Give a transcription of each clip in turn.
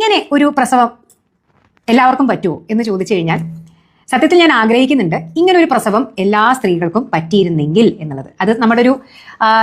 ഇങ്ങനെ ഒരു പ്രസവം എല്ലാവർക്കും പറ്റുമോ എന്ന് ചോദിച്ചു കഴിഞ്ഞാൽ സത്യത്തിൽ ഞാൻ ആഗ്രഹിക്കുന്നുണ്ട് ഇങ്ങനെ ഒരു പ്രസവം എല്ലാ സ്ത്രീകൾക്കും പറ്റിയിരുന്നെങ്കിൽ എന്നുള്ളത്. അത് നമ്മുടെ ഒരു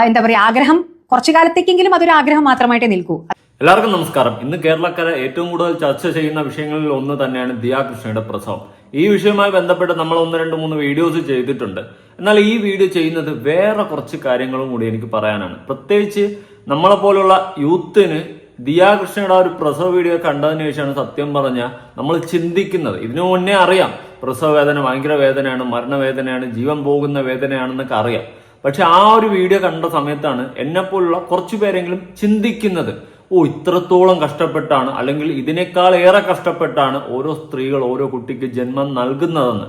എന്താ പറയുക ആഗ്രഹം കുറച്ചു കാലത്തേക്കെങ്കിലും അതൊരു ആഗ്രഹം മാത്രമായിട്ട് നിൽക്കൂ. എല്ലാവർക്കും നമസ്കാരം. ഇന്ന് കേരളക്കര ഏറ്റവും കൂടുതൽ ചർച്ച ചെയ്യുന്ന വിഷയങ്ങളിൽ ഒന്ന് തന്നെയാണ് ദിയാകൃഷ്ണയുടെ പ്രസവം. ഈ വിഷയവുമായി ബന്ധപ്പെട്ട് നമ്മൾ ഒന്ന് രണ്ട് മൂന്ന് വീഡിയോസ് ചെയ്തിട്ടുണ്ട്. എന്നാൽ ഈ വീഡിയോ ചെയ്യുന്നത് വേറെ കുറച്ച് കാര്യങ്ങളും കൂടി എനിക്ക് പറയാനാണ്. പ്രത്യേകിച്ച് നമ്മളെ പോലുള്ള യൂത്തിന് ദിയാ കൃഷ്ണയുടെ ആ ഒരു പ്രസവ വീഡിയോ കണ്ടതിന് ശേഷമാണ് സത്യം പറഞ്ഞ നമ്മൾ ചിന്തിക്കുന്നത്. ഇതിനു മുന്നേ അറിയാം പ്രസവ വേദന ഭയങ്കര വേദനയാണ് മരണവേദനയാണ് ജീവൻ പോകുന്ന വേദനയാണെന്നൊക്കെ അറിയാം. പക്ഷെ ആ ഒരു വീഡിയോ കണ്ട സമയത്താണ് എന്നെപ്പോലുള്ള കുറച്ചു പേരെങ്കിലും ചിന്തിക്കുന്നത്. ഓ ഇത്രത്തോളം കഷ്ടപ്പെട്ടാണ് അല്ലെങ്കിൽ ഇതിനേക്കാൾ ഏറെ കഷ്ടപ്പെട്ടാണ് ഓരോ സ്ത്രീകൾ ഓരോ കുട്ടിക്ക് ജന്മം നൽകുന്നതെന്ന്.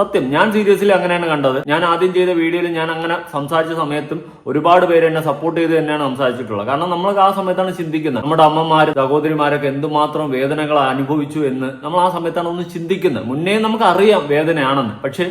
സത്യം. ഞാൻ സീരിയസ്ലി അങ്ങനെയാണ് കണ്ടത്. ഞാൻ ആദ്യം ചെയ്ത വീഡിയോയിൽ ഞാൻ അങ്ങനെ സംസാരിച്ച സമയത്തും ഒരുപാട് പേര് എന്നെ സപ്പോർട്ട് ചെയ്ത് തന്നെയാണ് സംസാരിച്ചിട്ടുള്ളത്. കാരണം നമ്മൾ ആ സമയത്താണ് ചിന്തിക്കുന്നത്. നമ്മുടെ അമ്മമാര് സഹോദരിമാരൊക്കെ എന്തുമാത്രം വേദനകൾ അനുഭവിച്ചു എന്ന് നമ്മൾ ആ സമയത്താണ് ഒന്ന് ചിന്തിക്കുന്നത്. മുന്നേ നമുക്ക് അറിയാം വേദനയാണെന്ന്. പക്ഷെ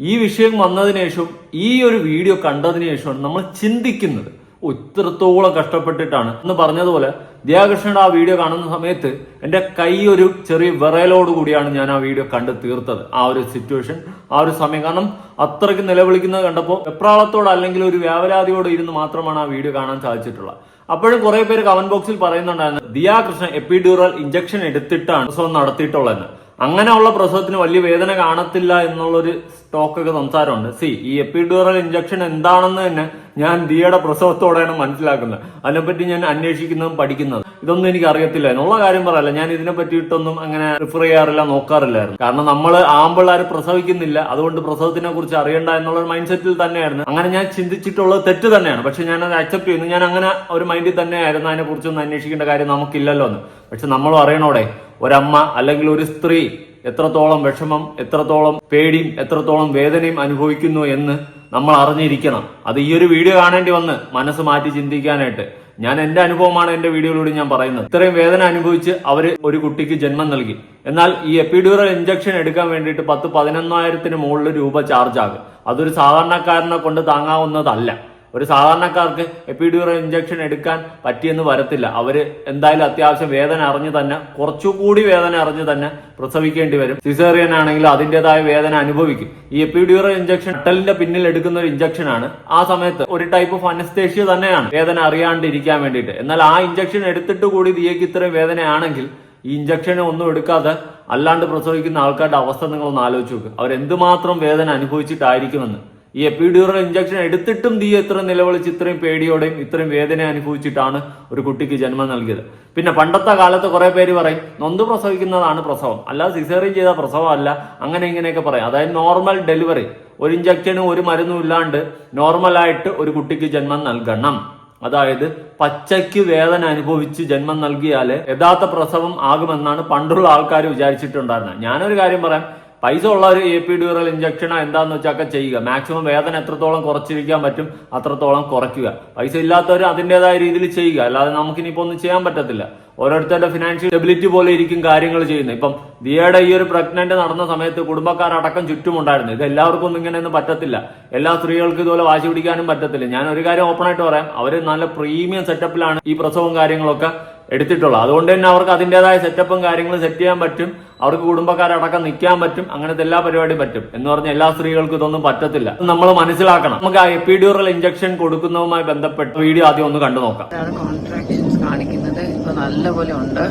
ഈ വിഷയം വന്നതിന് ശേഷം ഈ ഒരു വീഡിയോ കണ്ടതിന് ശേഷമാണ് നമ്മൾ ചിന്തിക്കുന്നത്. ഇത്രത്തോളം കഷ്ടപ്പെട്ടിട്ടാണ്. എന്ന് പറഞ്ഞതുപോലെ ദിയാകൃഷ്ണൻ ആ വീഡിയോ കാണുന്ന സമയത്ത് എന്റെ കൈ ഒരു ചെറിയ വിറയലോട് കൂടിയാണ് ഞാൻ ആ വീഡിയോ കണ്ട് തീർത്തത്. ആ ഒരു സിറ്റുവേഷൻ ആ ഒരു സമയം. കാരണം അത്രയ്ക്ക് നിലവിളിക്കുന്നത് കണ്ടപ്പോൾ എപ്രാളത്തോട് അല്ലെങ്കിൽ ഒരു വ്യാപരാതിയോട് ഇരുന്ന് മാത്രമാണ് ആ വീഡിയോ കാണാൻ സാധിച്ചിട്ടുള്ളത്. അപ്പോഴും കുറെ പേര് കമന്റ് ബോക്സിൽ പറയുന്നുണ്ടായിരുന്നു ദിയാകൃഷ്ണൻ എപ്പിഡ്യൂറൽ ഇഞ്ചക്ഷൻ എടുത്തിട്ടാണ് പ്രസവം നടത്തിയിട്ടുള്ളതെന്ന്. അങ്ങനെയുള്ള പ്രസവത്തിന് വലിയ വേദന കാണത്തില്ല എന്നുള്ളൊരു ടോക്കൊക്കെ സംസാരമുണ്ട്. സി ഈ എപ്പിഡ്യൂറൽ ഇഞ്ചക്ഷൻ എന്താണെന്ന് തന്നെ ഞാൻ ദിയയുടെ പ്രസവത്തോടെയാണ് മനസ്സിലാക്കുന്നത്. അതിനെപ്പറ്റി ഞാൻ അന്വേഷിക്കുന്നതും പഠിക്കുന്നതും. ഇതൊന്നും എനിക്ക് അറിയത്തില്ല. എന്നുള്ള കാര്യം പറയല്ല. ഞാൻ ഇതിനെ പറ്റിയിട്ടൊന്നും അങ്ങനെ റിഫർ ചെയ്യാറില്ല നോക്കാറില്ലായിരുന്നു. കാരണം നമ്മൾ ആമ്പിള്ളാർ പ്രസവിക്കുന്നില്ല. അതുകൊണ്ട് പ്രസവത്തിനെ കുറിച്ച് അറിയണ്ട എന്നുള്ള മൈൻഡ് സെറ്റിൽ തന്നെയായിരുന്നു. അങ്ങനെ ഞാൻ ചിന്തിച്ചിട്ടുള്ളത് തെറ്റ് തന്നെയാണ്. പക്ഷെ ഞാൻ അത് അക്സെപ്റ്റ് ചെയ്യുന്നു. ഞാൻ അങ്ങനെ ഒരു മൈൻഡിൽ തന്നെയായിരുന്നു. അതിനെ കുറിച്ചൊന്നും അന്വേഷിക്കേണ്ട കാര്യം നമുക്കില്ലല്ലോ എന്ന് പക്ഷെ നമ്മൾ അറിയണോടെ ഒരമ്മ അല്ലെങ്കിൽ ഒരു സ്ത്രീ എത്രത്തോളം വിഷമം എത്രത്തോളം പേടിയും എത്രത്തോളം വേദനയും അനുഭവിക്കുന്നു എന്ന് നമ്മൾ അറിഞ്ഞിരിക്കണം. അത് ഈ ഒരു വീഡിയോ കാണേണ്ടി വന്ന് മനസ്സ് മാറ്റി ചിന്തിക്കാനായിട്ട്. ഞാൻ എന്റെ അനുഭവമാണ് എന്റെ വീഡിയോയിലൂടെ ഞാൻ പറയുന്നത്. ഇത്രയും വേദന അനുഭവിച്ച് അവർ ഒരു കുട്ടിക്ക് ജന്മം നൽകി. എന്നാൽ ഈ എപ്പിഡ്യൂറൽ ഇഞ്ചക്ഷൻ എടുക്കാൻ വേണ്ടിയിട്ട് പത്ത് പതിനൊന്നായിരത്തിന് മുകളിൽ രൂപ ചാർജ് ആകും അതൊരു സാധാരണക്കാരനെ കൊണ്ട് താങ്ങാവുന്നതല്ല. ഒരു സാധാരണക്കാർക്ക് എപ്പിഡ്യൂറൽ ഇഞ്ചക്ഷൻ എടുക്കാൻ പറ്റിയെന്ന് വരത്തില്ല. അവർ എന്തായാലും അത്യാവശ്യം വേദന അറിഞ്ഞ് തന്നെ കുറച്ചുകൂടി വേദന അറിഞ്ഞ് തന്നെ പ്രസവിക്കേണ്ടി വരും. സിസേറിയൻ ആണെങ്കിൽ അതിന്റെതായ വേദന അനുഭവിക്കും. ഈ എപ്പിഡ്യൂറൽ ഇഞ്ചക്ഷൻ അട്ടലിന്റെ പിന്നിൽ എടുക്കുന്ന ഒരു ഇഞ്ചക്ഷൻ ആണ്. ആ സമയത്ത് ഒരു ടൈപ്പ് ഓഫ് അനസ്തേഷ്യ തന്നെയാണ് വേദന അറിയാണ്ടിരിക്കാൻ വേണ്ടിയിട്ട്. എന്നാൽ ആ ഇഞ്ചക്ഷൻ എടുത്തിട്ട് കൂടി ദിയക്ക് ഇത്രയും വേദനയാണെങ്കിൽ ഈ ഇഞ്ചക്ഷൻ ഒന്നും എടുക്കാതെ അല്ലാണ്ട് പ്രസവിക്കുന്ന ആൾക്കാരുടെ അവസ്ഥ നിങ്ങളൊന്ന് ആലോചിച്ച് നോക്ക്. അവർ എന്തുമാത്രം വേദന അനുഭവിച്ചിട്ടായിരിക്കുമെന്ന്. ഈ എപ്പിഡ്യൂറൽ ഇഞ്ചക്ഷൻ എടുത്തിട്ടും ദീ എത്ര നിലവിളിച്ച് ഇത്രയും പേടിയോടെയും ഇത്രയും വേദന അനുഭവിച്ചിട്ടാണ് ഒരു കുട്ടിക്ക് ജന്മം നൽകിയത്. പിന്നെ പണ്ടത്തെ കാലത്ത് കുറെ പേര് പറയും നൊന്ത് പ്രസവിക്കുന്നതാണ് പ്രസവം. അല്ലാതെ സിസേറിയൻ ചെയ്ത പ്രസവമല്ല അങ്ങനെ ഇങ്ങനെയൊക്കെ പറയും. അതായത് നോർമൽ ഡെലിവറി ഒരു ഇഞ്ചക്ഷനും ഒരു മരുന്നും ഇല്ലാണ്ട് നോർമലായിട്ട് ഒരു കുട്ടിക്ക് ജന്മം നൽകണം. അതായത് പച്ചയ്ക്ക് വേദന അനുഭവിച്ച് ജന്മം നൽകിയാൽ യഥാർത്ഥ പ്രസവം ആകുമെന്നാണ് പണ്ടുള്ള ആൾക്കാർ വിചാരിച്ചിട്ടുണ്ടായിരുന്നത്. ഞാനൊരു കാര്യം പറയാം പൈസ ഉള്ള ഒരു എ പി ഡ്യൂറൽ ഇഞ്ചക്ഷൻ എന്താന്ന് വെച്ചൊക്കെ ചെയ്യുക. മാക്സിമം വേദന എത്രത്തോളം കുറച്ചിരിക്കാൻ പറ്റും അത്രത്തോളം കുറയ്ക്കുക. പൈസ ഇല്ലാത്തവർ അതിന്റെതായ രീതിയിൽ ചെയ്യുക. അല്ലാതെ നമുക്കിനിയിപ്പോൾ ഒന്നും ചെയ്യാൻ പറ്റത്തില്ല. ഓരോരുത്തരുടെ ഫിനാൻഷ്യൽ സ്റ്റെബിലിറ്റി പോലെ ഇരിക്കും കാര്യങ്ങൾ ചെയ്യുന്നത്. ഇപ്പം ദിയയുടെ ഈ ഒരു പ്രഗ്നന്റ് നടന്ന സമയത്ത് കുടുംബക്കാരടക്കം ചുറ്റുമുണ്ടായിരുന്നു. ഇത് എല്ലാവർക്കും ഒന്നും ഇങ്ങനെയൊന്നും പറ്റത്തില്ല. എല്ലാ സ്ത്രീകൾക്കും ഇതുപോലെ വാശി പിടിക്കാനും പറ്റത്തില്ല. ഞാൻ ഒരു കാര്യം ഓപ്പൺ ആയിട്ട് പറയാം. അവർ നല്ല പ്രീമിയം സെറ്റപ്പിലാണ് ഈ പ്രസവവും കാര്യങ്ങളൊക്കെ എടുത്തിട്ടുള്ളത് അതുകൊണ്ട് തന്നെ അവർക്ക് അതിന്റെതായ സെറ്റപ്പും കാര്യങ്ങളും സെറ്റ് ചെയ്യാൻ പറ്റും. അവർക്ക് കുടുംബക്കാരടക്കം നിൽക്കാൻ പറ്റും. അങ്ങനത്തെ എല്ലാ പരിപാടിയും പറ്റും. എന്ന് പറഞ്ഞ എല്ലാ സ്ത്രീകൾക്കും ഇതൊന്നും പറ്റത്തില്ല. നമ്മൾ മനസ്സിലാക്കണം. നമുക്ക് ആ എപ്പിഡ്യൂറൽ ഇഞ്ചക്ഷൻ കൊടുക്കുന്നതുമായി ബന്ധപ്പെട്ട് വീഡിയോ ആദ്യം ഒന്ന് കണ്ടു നോക്കാം. കോൺട്രാക്ഷൻസ് കാണിക്കുന്നത്. ഇപ്പൊ നല്ലപോലെ ഉണ്ട്.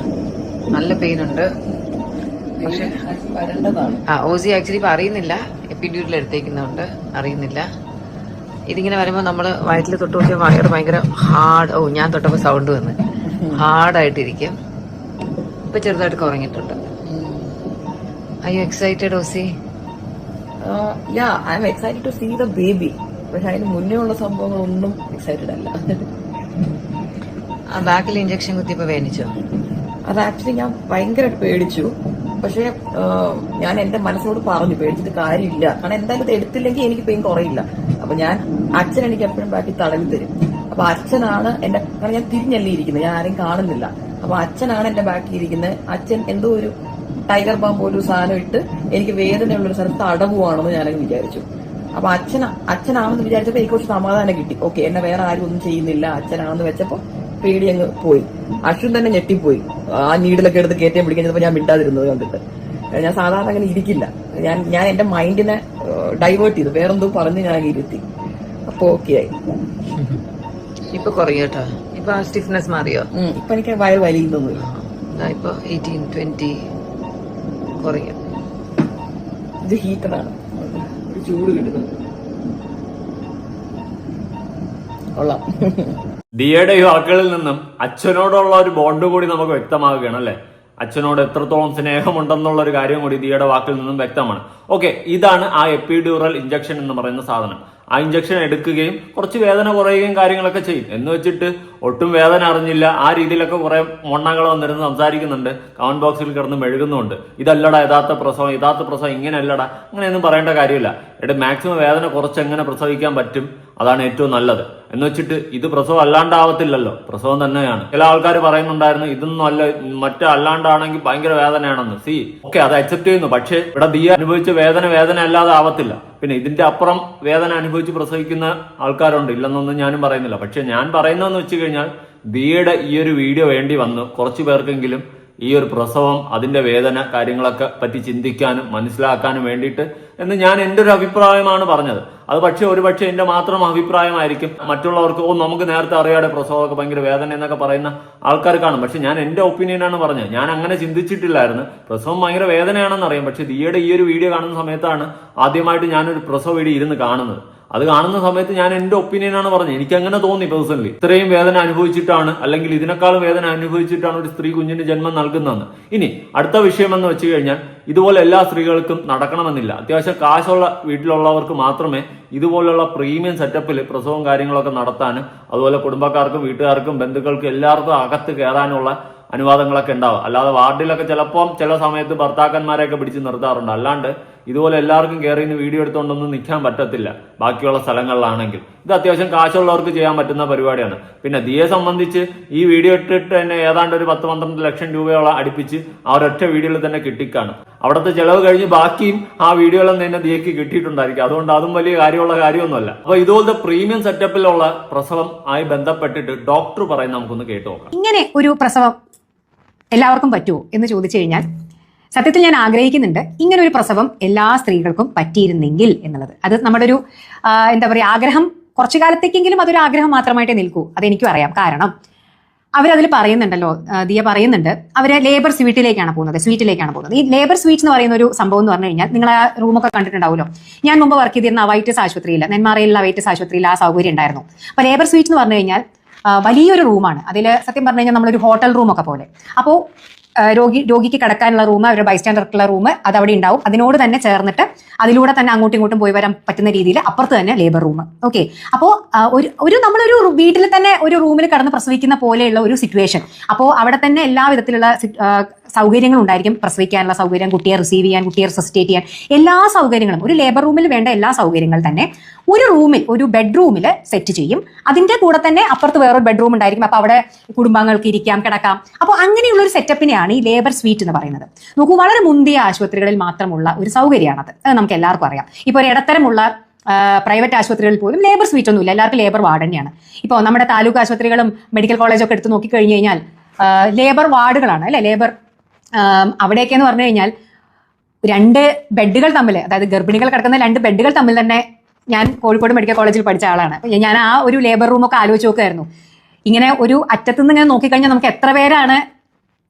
നല്ല പെയിൻ ഉണ്ട്. പക്ഷെ ആ ഓസി ആക്ച്വലി ഇപ്പൊ അറിയുന്നില്ല. എപ്പിഡ്യൂരിൽ എടുത്തേക്കുന്നുണ്ട് അറിയുന്നില്ല. ഇതിങ്ങനെ വരുമ്പോൾ നമ്മൾ വയറ്റിൽ തൊട്ട് നോക്കിയാൽ വയറ് ഭയങ്കര ഹാർഡ് ഓ ഞാൻ തൊട്ടപ്പോൾ സൗണ്ട് വന്ന്. ഹാർഡായിട്ടിരിക്കും. ഇപ്പൊ ചെറുതായിട്ട് കുറഞ്ഞിട്ടുണ്ട് you excited Aussie? Yeah I'm excited to see the baby പക്ഷെ അതിന് മുന്നേ ഉള്ള സംഭവങ്ങളൊന്നും എക്സൈറ്റഡ് അല്ല. ആ ബാക്കിൽ ഇഞ്ചക്ഷൻ കുത്തിയപ്പോ വേനിച്ചോ അത് ആക്ച്വലി ഞാൻ ഭയങ്കരമായിട്ട് പേടിച്ചു. പക്ഷെ ഞാൻ എന്റെ മനസ്സിനോട് പറഞ്ഞു പേടിച്ചിട്ട് കാര്യമില്ല. കാരണം എന്തായാലും ഇത് എടുത്തില്ലെങ്കിൽ എനിക്ക് പെയിൻ കുറയില്ല. അപ്പൊ ഞാൻ അച്ഛൻ എനിക്ക് എപ്പോഴും ബാക്കി തടവി തരും അപ്പൊ അച്ഛനാണ് എന്റെ കാരണം ഞാൻ തിരിഞ്ഞല്ലേ ഇരിക്കുന്നത് ഞാൻ ആരെയും കാണുന്നില്ല. അപ്പൊ അച്ഛനാണ് എന്റെ ബാക്കി ഇരിക്കുന്നത് അച്ഛൻ എന്തോ ഒരു ടൈഗർ ബാം പോലൊരു സാധനം ഇട്ട് എനിക്ക് വേദനയുള്ള ഒരു സ്ഥലത്ത് അടവുവാണെന്ന് ഞാനങ്ങ് വിചാരിച്ചു. അപ്പൊ അച്ഛൻ അച്ഛനാണെന്ന് വിചാരിച്ചപ്പോ എനിക്ക് കുറച്ച് സമാധാനം കിട്ടി. ഓക്കെ എന്നെ വേറെ ആരും ഒന്നും ചെയ്യുന്നില്ല അച്ഛനാണെന്ന് വെച്ചപ്പോ പേടി അങ്ങ് പോയി. അശ്വിൻ തന്നെ ഞെട്ടിപ്പോയി. ആ നീഡിലൊക്കെ എടുത്ത് കയറ്റം പിടിക്കാൻ ചിലപ്പോൾ ഞാൻ മിണ്ടാതിരുന്നത് കണ്ടിട്ട്. ഞാൻ സാധാരണ അങ്ങനെ ഇരിക്കില്ല. ഞാൻ ഞാൻ എന്റെ മൈൻഡിനെ ഡൈവേർട്ട് ചെയ്തു. വേറെന്തോ പറഞ്ഞ് ഞാൻ ഇരുത്തി. അപ്പൊ ഓക്കെ ആയി. ഇപ്പൊ കുറയും കേട്ടോ. ഇപ്പൊ ആ സ്റ്റിഫ്നെസ് മാറിയോ? ഇപ്പൊ എനിക്ക് വയർ വലിയുന്നൊന്നുമില്ല ഇപ്പൊ എയ്റ്റീൻ ട്വന്റി കുറയും. ഇത് ഹീറ്ററാണ് ചൂട് കിട്ടുന്നത് കൊള്ളാം. ദിയയുടെ ഈ വാക്കുകളിൽ നിന്നും അച്ഛനോടുള്ള ഒരു ബോണ്ട് കൂടി നമുക്ക് വ്യക്തമാകുകയാണ് അല്ലെ? അച്ഛനോട് എത്രത്തോളം സ്നേഹമുണ്ടെന്നുള്ള ഒരു കാര്യം കൂടി ദിയയുടെ വാക്കിൽ നിന്നും വ്യക്തമാണ്. ഓക്കെ ഇതാണ് ആ എപ്പിഡ്യൂറൽ ഇഞ്ചക്ഷൻ എന്ന് പറയുന്ന സാധനം. ആ ഇഞ്ചക്ഷൻ എടുക്കുകയും കുറച്ച് വേദന കുറയുകയും കാര്യങ്ങളൊക്കെ ചെയ്യും. എന്ന് വെച്ചിട്ട് ഒട്ടും വേദന അറിഞ്ഞില്ല. ആ രീതിയിലൊക്കെ കുറെ മൊണ്ണകൾ വന്നിരുന്ന് സംസാരിക്കുന്നുണ്ട്. കമന്റ് ബോക്സിൽ കിടന്ന് മെഴുകുന്നുണ്ട് ഇതല്ലടാ യഥാർത്ഥ പ്രസവം യഥാർത്ഥ പ്രസവം ഇങ്ങനെയല്ലടാ. അങ്ങനെയൊന്നും പറയേണ്ട കാര്യമില്ല. എട്ട് മാക്സിമം വേദന കുറച്ച് എങ്ങനെ പ്രസവിക്കാൻ പറ്റും അതാണ് ഏറ്റവും നല്ലത്. എന്ന് വെച്ചിട്ട് ഇത് പ്രസവം അല്ലാണ്ടാവത്തില്ലല്ലോ. പ്രസവം തന്നെയാണ്. ചില ആൾക്കാർ പറയുന്നുണ്ടായിരുന്നു ഇതൊന്നും അല്ല മറ്റേ അല്ലാണ്ടാണെങ്കിൽ ഭയങ്കര വേദനയാണെന്ന്. സി ഓക്കെ അത് അക്സെപ്റ്റ് ചെയ്യുന്നു. പക്ഷേ ഇവിടെ ദിയ അനുഭവിച്ച വേദന വേദന അല്ലാതെ ആവത്തില്ല. പിന്നെ ഇതിന്റെ അപ്പുറം വേദന അനുഭവിച്ച് പ്രസവിക്കുന്ന ആൾക്കാരുണ്ട്. ഇല്ലെന്നൊന്നും ഞാനും പറയുന്നില്ല. പക്ഷെ ഞാൻ പറയുന്നതെന്ന് വെച്ച് കഴിഞ്ഞാൽ ദിയയുടെ ഈ ഒരു വീഡിയോ വേണ്ടി വന്ന്. കുറച്ചു പേർക്കെങ്കിലും ഈ ഒരു പ്രസവം അതിന്റെ വേദന കാര്യങ്ങളൊക്കെ പറ്റി ചിന്തിക്കാനും മനസ്സിലാക്കാനും വേണ്ടിയിട്ട് എന്ന് ഞാൻ എന്റെ ഒരു അഭിപ്രായമാണ് പറഞ്ഞത്. അത് പക്ഷേ ഒരു പക്ഷേ എന്റെ മാത്രം അഭിപ്രായമായിരിക്കും. മറ്റുള്ളവർക്ക് ഓ നമുക്ക് നേരത്തെ അറിയാതെ പ്രസവമൊക്കെ ഭയങ്കര വേദന എന്നൊക്കെ പറയുന്ന ആൾക്കാർ കാണും. പക്ഷെ ഞാൻ എന്റെ ഒപ്പീനിയനാണ് പറഞ്ഞത്. ഞാൻ അങ്ങനെ ചിന്തിച്ചിട്ടില്ലായിരുന്നു. പ്രസവം ഭയങ്കര വേദനയാണെന്ന് അറിയാം. പക്ഷെ ദിയുടെ ഈ ഒരു വീഡിയോ കാണുന്ന സമയത്താണ് ആദ്യമായിട്ട് ഞാനൊരു പ്രസവ വീഡിയോ ഇരുന്ന് കാണുന്നത്. അത് കാണുന്ന സമയത്ത് ഞാൻ എന്റെ ഒപ്പീനിയനാണ് പറഞ്ഞത്. എനിക്ക് അങ്ങനെ തോന്നി പേഴ്സണലി ഇത്രയും വേദന അനുഭവിച്ചിട്ടാണ് അല്ലെങ്കിൽ ഇതിനേക്കാളും വേദന അനുഭവിച്ചിട്ടാണ് ഒരു സ്ത്രീ കുഞ്ഞിന് ജന്മം നൽകുന്നതെന്ന്. ഇനി അടുത്ത വിഷയം എന്ന് വെച്ച് കഴിഞ്ഞാൽ ഇതുപോലെ എല്ലാ സ്ത്രീകൾക്കും നടക്കണമെന്നില്ല. അത്യാവശ്യം കാശുള്ള വീട്ടിലുള്ളവർക്ക് മാത്രമേ ഇതുപോലുള്ള പ്രീമിയം സെറ്റപ്പിൽ പ്രസവവും കാര്യങ്ങളൊക്കെ നടത്താനും അതുപോലെ കുടുംബക്കാർക്കും വീട്ടുകാർക്കും ബന്ധുക്കൾക്കും എല്ലാവർക്കും അകത്ത് കയറാനുള്ള അനുവാദങ്ങളൊക്കെ ഉണ്ടാവും അല്ലാതെ വാർഡിലൊക്കെ ചിലപ്പം ചില സമയത്ത് ഭർത്താക്കന്മാരെയൊക്കെ പിടിച്ച് നിർത്താറുണ്ട്. അല്ലാണ്ട് ഇതുപോലെ എല്ലാവർക്കും കയറി ഇന്ന് വീഡിയോ എടുത്തുകൊണ്ടൊന്നും നിൽക്കാൻ പറ്റത്തില്ല. ബാക്കിയുള്ള സ്ഥലങ്ങളിലാണെങ്കിൽ. ഇത് അത്യാവശ്യം കാശുള്ളവർക്ക് ചെയ്യാൻ പറ്റുന്ന പരിപാടിയാണ്. പിന്നെ ദിയെ സംബന്ധിച്ച് ഈ വീഡിയോ ഇട്ടിട്ട് തന്നെ ഏതാണ്ട് ഒരു പത്ത് പന്ത്രണ്ട് ലക്ഷം രൂപയോളം അടുപ്പിച്ച് ആ ഒരൊറ്റ വീഡിയോയിൽ തന്നെ കിട്ടിക്കാണ്. അവിടുത്തെ ചെലവ് കഴിഞ്ഞ് ബാക്കിയും ആ വീഡിയോയിൽ തന്നെ ദിയക്ക് കിട്ടിയിട്ടുണ്ടായിരിക്കും. അതുകൊണ്ട് അതും വലിയ കാര്യമുള്ള കാര്യമൊന്നുമല്ല. അപ്പൊ ഇതുപോലത്തെ പ്രീമിയം സെറ്റപ്പിലുള്ള പ്രസവം ആയി ബന്ധപ്പെട്ടിട്ട് ഡോക്ടർ പറയുന്ന നമുക്കൊന്ന് കേട്ടു നോക്കാം. ഇങ്ങനെ ഒരു പ്രസവം എല്ലാവർക്കും പറ്റുമോ എന്ന് ചോദിച്ചു കഴിഞ്ഞാൽ സത്യത്തിൽ ഞാൻ ആഗ്രഹിക്കുന്നുണ്ട് ഇങ്ങനെ ഒരു പ്രസവം എല്ലാ സ്ത്രീകൾക്കും പറ്റിയിരുന്നെങ്കിൽ എന്നുള്ളത്. അത് നമ്മുടെ ഒരു എന്താ പറയുക ആഗ്രഹം കുറച്ചു കാലത്തേക്കെങ്കിലും അതൊരു ആഗ്രഹം മാത്രമായിട്ടേ നിൽക്കൂ. അതെനിക്കും അറിയാം. കാരണം അവരതിൽ പറയുന്നുണ്ടല്ലോ ദിയ പറയുന്നുണ്ട് അവർ ലേബർ സ്വീറ്റിലേക്കാണ് പോകുന്നത് സ്വീറ്റിലേക്കാണ് പോകുന്നത്. ഈ ലേബർ സ്വീറ്റ് എന്ന് പറയുന്ന ഒരു സംഭവം എന്ന് പറഞ്ഞു കഴിഞ്ഞാൽ നിങ്ങൾ ആ റൂമൊക്കെ കണ്ടിട്ടുണ്ടാവുമല്ലോ. ഞാൻ മുമ്പ് വർക്ക് ചെയ്തിരുന്ന അവൈറ്റസ് ആശുപത്രിയിൽ നെന്മാറയിലുള്ള അവൈറ്റസ് ആശുപത്രിയിൽ ആ സൗകര്യം ഉണ്ടായിരുന്നു. അപ്പോൾ ലേബർ സ്വീറ്റ് എന്ന് പറഞ്ഞു കഴിഞ്ഞാൽ വലിയൊരു റൂമാണ് അതിൽ സത്യം പറഞ്ഞു കഴിഞ്ഞാൽ നമ്മളൊരു ഹോട്ടൽ റൂമൊക്കെ പോലെ. അപ്പോൾ രോഗി രോഗിക്ക് കിടക്കാനുള്ള റൂം അവരുടെ ബൈസ്റ്റാൻഡർക്കുള്ള റൂം അത് അവിടെ ഉണ്ടാവും. അതിനോട് തന്നെ ചേർന്നിട്ട് അതിലൂടെ തന്നെ അങ്ങോട്ടും ഇങ്ങോട്ടും പോയി വരാൻ പറ്റുന്ന രീതിയിൽ അപ്പുറത്ത് തന്നെ ലേബർ റൂം ഓക്കെ അപ്പോൾ ഒരു ഒരു നമ്മളൊരു വീട്ടിൽ തന്നെ ഒരു റൂമിൽ കടന്ന് പ്രസവിക്കുന്ന പോലെയുള്ള ഒരു സിറ്റുവേഷൻ അപ്പോൾ അവിടെ തന്നെ എല്ലാ വിധത്തിലുള്ള സൗകര്യങ്ങളും ഉണ്ടായിരിക്കും പ്രസവിക്കാനുള്ള സൗകര്യം കുട്ടിയെ റിസീവ് ചെയ്യാൻ കുട്ടിയെ സസ്റ്റേറ്റ് ചെയ്യാൻ. എല്ലാ സൗകര്യങ്ങളും ഒരു ലേബർ റൂമിൽ വേണ്ട എല്ലാ സൗകര്യങ്ങൾ തന്നെ ഒരു റൂമിൽ ഒരു ബെഡ്റൂമിൽ സെറ്റ് ചെയ്യും. അതിന്റെ കൂടെ തന്നെ അപ്പുറത്ത് വേറൊരു ബെഡ്റൂം ഉണ്ടായിരിക്കും. അപ്പോൾ അവിടെ കുടുംബാംഗങ്ങൾക്ക് ഇരിക്കാം കിടക്കാം. അപ്പോൾ അങ്ങനെയുള്ള ഒരു സെറ്റപ്പിനെയാണ് ഈ ലേബർ സ്വീറ്റ് എന്ന് പറയുന്നത്. നോക്കൂ വളരെ മുന്തിയ ആശുപത്രികളിൽ മാത്രമുള്ള ഒരു സൗകര്യമാണത്. അത് നമുക്ക് എല്ലാവർക്കും അറിയാം. ഇപ്പോൾ ഒരു ഇടത്തരമുള്ള പ്രൈവറ്റ് ആശുപത്രികളിൽ പോലും ലേബർ സ്വീറ്റ് ഒന്നുമില്ല. എല്ലാവർക്കും ലേബർ വാർഡ് തന്നെയാണ്. ഇപ്പോൾ നമ്മുടെ താലൂക്ക് ആശുപത്രികളും മെഡിക്കൽ കോളേജൊക്കെ എടുത്ത് നോക്കിക്കഴിഞ്ഞ് കഴിഞ്ഞാൽ ലേബർ വാർഡുകളാണ് അല്ലെ? ലേബർ അവിടെയൊക്കെ എന്ന് പറഞ്ഞു കഴിഞ്ഞാൽ രണ്ട് ബെഡുകൾ തമ്മിൽ അതായത് ഗർഭിണികൾ കിടക്കുന്ന രണ്ട് ബെഡുകൾ തമ്മിൽ തന്നെ ഞാൻ കോഴിക്കോട് മെഡിക്കൽ കോളേജിൽ പഠിച്ച ആളാണ്. ഞാൻ ആ ഒരു ലേബർ റൂമൊക്കെ ആലോചിച്ച് നോക്കുമായിരുന്നു ഇങ്ങനെ ഒരു അറ്റത്തുനിന്ന് ഇങ്ങനെ നോക്കിക്കഴിഞ്ഞാൽ നമുക്ക് എത്ര പേരാണ്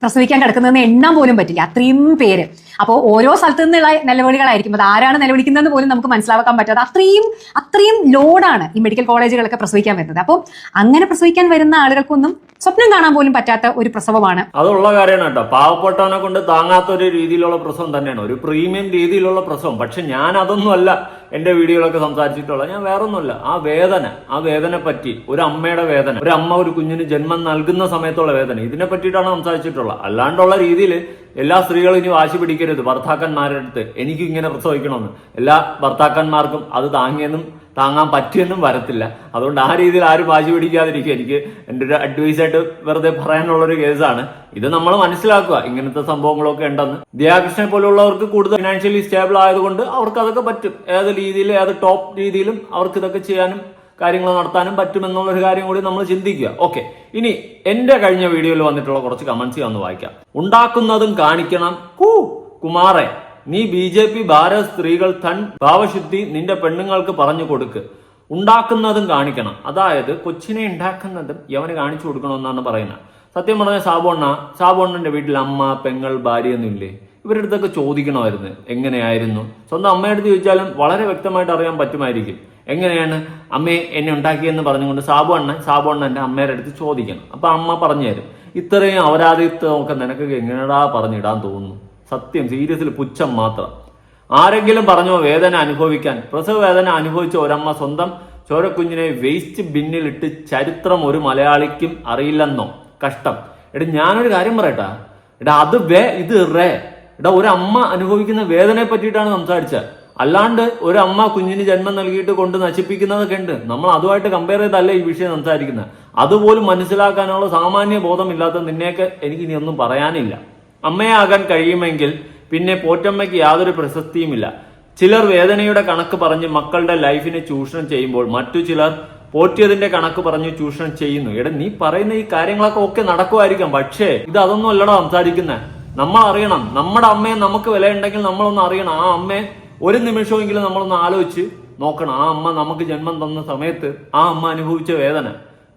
പ്രസവിക്കാൻ കിടക്കുന്നതെന്ന് എണ്ണാൻ പോലും പറ്റില്ല. അത്രയും പേര്. അപ്പോൾ ഓരോ സ്ഥലത്തു നിന്നുള്ള നിലവിളികളായിരിക്കും. അത് ആരാണ് നിലവിളിക്കുന്നതെന്ന് പോലും നമുക്ക് മനസ്സിലാക്കാൻ പറ്റാതെ അത്രയും അത്രയും ലോഡാണ് ഈ മെഡിക്കൽ കോളേജുകളൊക്കെ പ്രസവിക്കാൻ വരുന്നത്. അപ്പോൾ അങ്ങനെ പ്രസവിക്കാൻ വരുന്ന ആളുകൾക്കൊന്നും സ്വപ്നം കാണാൻ പോലും പറ്റാത്ത ഒരു പ്രസവമാണ്. അതുള്ള കാര്യമാണ് കേട്ടോ. പാവപ്പെട്ടവനെ കൊണ്ട് താങ്ങാത്ത ഒരു രീതിയിലുള്ള പ്രസവം തന്നെയാണ്. ഒരു പ്രീമിയം രീതിയിലുള്ള പ്രസവം. പക്ഷെ ഞാൻ അതൊന്നും അല്ല എന്റെ വീഡിയോകളൊക്കെ സംസാരിച്ചിട്ടുള്ള ഞാൻ വേറൊന്നുമല്ല ആ വേദന ആ വേദന പറ്റി ഒരു അമ്മയുടെ വേദന ഒരു അമ്മ ഒരു കുഞ്ഞിന് ജന്മം നൽകുന്ന സമയത്തുള്ള വേദന ഇതിനെ പറ്റിയിട്ടാണ് സംസാരിച്ചിട്ടുള്ളത് അല്ലാണ്ടുള്ള രീതിയിൽ എല്ലാ സ്ത്രീകളും ഇനി വാശി പിടിക്കരുത് ഭർത്താക്കന്മാരുടെ അടുത്ത് എനിക്ക് ഇങ്ങനെ പ്രസവിക്കണമെന്ന്. എല്ലാ ഭർത്താക്കന്മാർക്കും അത് താങ്ങിയെന്നും താങ്ങാൻ പറ്റിയെന്നും വരത്തില്ല. അതുകൊണ്ട് ആ രീതിയിൽ ആരും വാശി പിടിക്കാതിരിക്കുക. എനിക്ക് എന്റെ ഒരു അഡ്വൈസായിട്ട് വെറുതെ പറയാനുള്ളൊരു കേസാണ് ഇത് നമ്മൾ മനസ്സിലാക്കുക. ഇങ്ങനത്തെ സംഭവങ്ങളൊക്കെ ഉണ്ടെന്ന്. ദിയാകൃഷ്ണനെ പോലുള്ളവർക്ക് കൂടുതൽ ഫിനാൻഷ്യലി സ്റ്റേബിൾ ആയതുകൊണ്ട് അവർക്ക് അതൊക്കെ പറ്റും. ഏത് രീതിയിൽ ഏത് ടോപ്പ് രീതിയിലും അവർക്ക് ഇതൊക്കെ ചെയ്യാനും കാര്യങ്ങൾ നടത്താനും പറ്റുമെന്നുള്ളൊരു കാര്യം കൂടി നമ്മൾ ചിന്തിക്കുക. ഓക്കെ ഇനി എന്റെ കഴിഞ്ഞ വീഡിയോയിൽ വന്നിട്ടുള്ള കുറച്ച് കമന്റ്സ് ഞാൻ ഒന്ന് വായിക്കാം. ഉണ്ടാക്കുന്നതും കാണിക്കണം. കൂ. കുമാറെ. നീ ബി ജെ പി ഭാരത് സ്ത്രീകൾ തൻ ഭാവശുദ്ധി നിന്റെ പെണ്ണുങ്ങൾക്ക് പറഞ്ഞു കൊടുക്ക്. ഉണ്ടാക്കുന്നതും കാണിക്കണം. അതായത് കൊച്ചിനെ ഉണ്ടാക്കുന്നതും യവന് കാണിച്ചു കൊടുക്കണമെന്നാണ് പറയുന്നത്. സത്യം പറഞ്ഞ സാബോണ്ണ സാബോണ്ണന്റെ വീട്ടിൽ അമ്മ പെങ്ങൾ ഭാര്യ ഒന്നുമില്ലേ ഇവരുടെ അടുത്തൊക്കെ ചോദിക്കണമായിരുന്നു. എങ്ങനെയായിരുന്നു? സ്വന്തം അമ്മയടുത്ത് ചോദിച്ചാലും വളരെ വ്യക്തമായിട്ട് അറിയാൻ പറ്റുമായിരിക്കും. എങ്ങനെയാണ് അമ്മയെ എന്നെ ഉണ്ടാക്കിയെന്ന് പറഞ്ഞുകൊണ്ട് സാബു അണ്ണൻ സാബു അമ്മയുടെ അടുത്ത് ചോദിക്കണം. അപ്പൊ അമ്മ പറഞ്ഞു തരും. ഇത്രയും അവരാധിത്വമൊക്കെ നിനക്ക് എങ്ങനെടാ പറഞ്ഞിടാൻ തോന്നുന്നു? സത്യം സീരിയസിൽ പുച്ഛം മാത്രം. ആരെങ്കിലും പറഞ്ഞോ വേദന അനുഭവിക്കാൻ? പ്രസവ വേദന അനുഭവിച്ച ഒരമ്മ സ്വന്തം ചോരക്കുഞ്ഞിനെ വേസ്റ്റ് ബിന്നിലിട്ട് ചരിത്രം ഒരു മലയാളിക്കും അറിയില്ലെന്നോ? കഷ്ടം. എടാ ഞാനൊരു കാര്യം പറയട്ടാ. എടാ അത് വേ ഇത് റേ. എടാ ഒരു അമ്മ അനുഭവിക്കുന്ന വേദനയെ പറ്റിയിട്ടാണ് സംസാരിച്ചത് അല്ലാണ്ട് ഒരു അമ്മ കുഞ്ഞിന് ജന്മം നൽകിയിട്ട് കൊണ്ട് നശിപ്പിക്കുന്നതൊക്കെ ഉണ്ട്. നമ്മൾ അതുമായിട്ട് കമ്പയർ ചെയ്തല്ല ഈ വിഷയം സംസാരിക്കുന്നത്? അതുപോലും മനസ്സിലാക്കാനുള്ള സാമാന്യ ബോധമില്ലാത്ത നിന്നെയൊക്കെ എനിക്ക് ഇനി ഒന്നും പറയാനില്ല. അമ്മയാകാൻ കഴിയുമെങ്കിൽ പിന്നെ പോറ്റമ്മയ്ക്ക് യാതൊരു പ്രശസ്തിയുമില്ല. ചിലർ വേദനയുടെ കണക്ക് പറഞ്ഞ് മക്കളുടെ ലൈഫിനെ ചൂഷണം ചെയ്യുമ്പോൾ മറ്റു ചിലർ പോറ്റിയതിന്റെ കണക്ക് പറഞ്ഞ് ചൂഷണം ചെയ്യുന്നു. എടാ നീ പറയുന്ന ഈ കാര്യങ്ങളൊക്കെ ഒക്കെ നടക്കുമായിരിക്കാം. പക്ഷേ ഇത് അതൊന്നും അല്ലടാ സംസാരിക്കുന്നത് നമ്മൾ അറിയണം. നമ്മുടെ അമ്മയെ നമുക്ക് വിലയുണ്ടെങ്കിൽ നമ്മളൊന്ന് അറിയണം. ആ അമ്മയെ ഒരു നിമിഷമെങ്കിലും നമ്മളൊന്ന് ആലോചിച്ച് നോക്കണം. ആ അമ്മ നമുക്ക് ജന്മം തന്ന സമയത്ത് ആ അമ്മ അനുഭവിച്ച വേദന.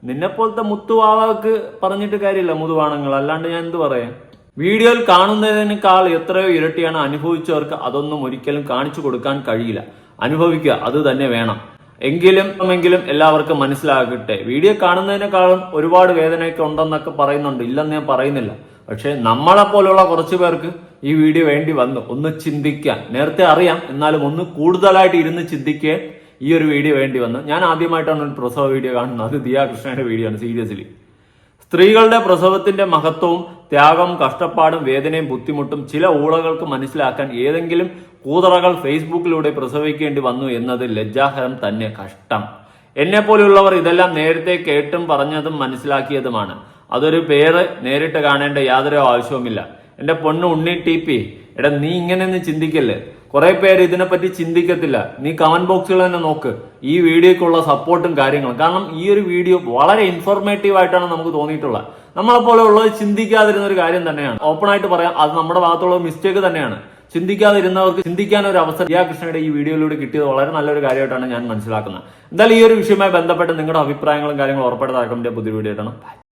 നിന്നെപ്പോലത്തെ മുത്തുവാവക്ക് പറഞ്ഞിട്ട് കാര്യമില്ല മുതുവാണങ്ങൾ. അല്ലാണ്ട് ഞാൻ എന്ത് പറയാം വീഡിയോയിൽ കാണുന്നതിനേക്കാൾ എത്രയോ ഇരട്ടിയാണ് അനുഭവിച്ചവർക്ക് അതൊന്നും ഒരിക്കലും കാണിച്ചു കൊടുക്കാൻ കഴിയില്ല. അനുഭവിക്കുക അത് തന്നെ വേണം. എങ്കിലും എങ്കിലും എല്ലാവർക്കും മനസ്സിലാകട്ടെ. വീഡിയോ കാണുന്നതിനേക്കാളും ഒരുപാട് വേദനയൊക്കെ ഉണ്ടെന്നൊക്കെ പറയുന്നുണ്ട്. ഇല്ലെന്ന് ഞാൻ പറയുന്നില്ല. പക്ഷെ നമ്മളെ പോലുള്ള കുറച്ചു പേർക്ക് ഈ വീഡിയോ വേണ്ടി വന്നു. ഒന്ന് ചിന്തിക്കാൻ. നേരത്തെ അറിയാം. എന്നാലും ഒന്ന് കൂടുതലായിട്ട് ഇരുന്ന് ചിന്തിക്കാൻ ഈ ഒരു വീഡിയോ വേണ്ടി വന്നു. ഞാൻ ആദ്യമായിട്ടാണ് ഒരു പ്രസവ വീഡിയോ കാണുന്നത്. അത് ദിയാ കൃഷ്ണയുടെ വീഡിയോ ആണ് സീരിയസ്ലി. സ്ത്രീകളുടെ പ്രസവത്തിന്റെ മഹത്വവും ത്യാഗം കഷ്ടപ്പാടും വേദനയും ബുദ്ധിമുട്ടും ചില ഊളകൾക്ക് മനസ്സിലാക്കാൻ ഏതെങ്കിലും കൂതറകൾ ഫേസ്ബുക്കിലൂടെ പ്രസവിക്കേണ്ടി വന്നു എന്നത് ലജ്ജാഹരം തന്നെ കഷ്ടം. എന്നെ പോലെയുള്ളവർ ഇതെല്ലാം നേരത്തെ കേട്ടും പറഞ്ഞതും മനസ്സിലാക്കിയതുമാണ്. അതൊരു പേര് നേരിട്ട് കാണേണ്ട യാതൊരു ആവശ്യവുമില്ല. എന്റെ പൊണ്ണ് ഉണ്ണി ടി പി എടാ നീ ഇങ്ങനെയൊന്നും ചിന്തിക്കല്ലേ? കുറെ പേര് ഇതിനെപ്പറ്റി ചിന്തിക്കത്തില്ല. നീ കമന്റ് ബോക്സിൽ തന്നെ നോക്ക്. ഈ വീഡിയോക്കുള്ള സപ്പോർട്ടും കാര്യങ്ങളും. കാരണം ഈ ഒരു വീഡിയോ വളരെ ഇൻഫോർമേറ്റീവ് ആയിട്ടാണ് നമുക്ക് തോന്നിയിട്ടുള്ളത്. നമ്മളെ പോലെ ഉള്ളത് ചിന്തിക്കാതിരുന്ന ഒരു കാര്യം തന്നെയാണ്. ഓപ്പൺ ആയിട്ട് പറയാം അത് നമ്മുടെ ഭാഗത്തുള്ള മിസ്റ്റേക്ക് തന്നെയാണ്. ചിന്തിക്കാതിരുന്നവർക്ക് ചിന്തിക്കാൻ ഒരു അവസരം. ദിയാ കൃഷ്ണയുടെ ഈ വീഡിയോയിലൂടെ കിട്ടിയത് വളരെ നല്ലൊരു കാര്യമായിട്ടാണ് ഞാൻ മനസ്സിലാക്കുന്നത്. എന്തായാലും ഈ ഒരു വിഷയവുമായി ബന്ധപ്പെട്ട് നിങ്ങളുടെ അഭിപ്രായങ്ങളും കാര്യങ്ങളും താഴെ പുതിയ വീഡിയോ ആയിട്ടാണ്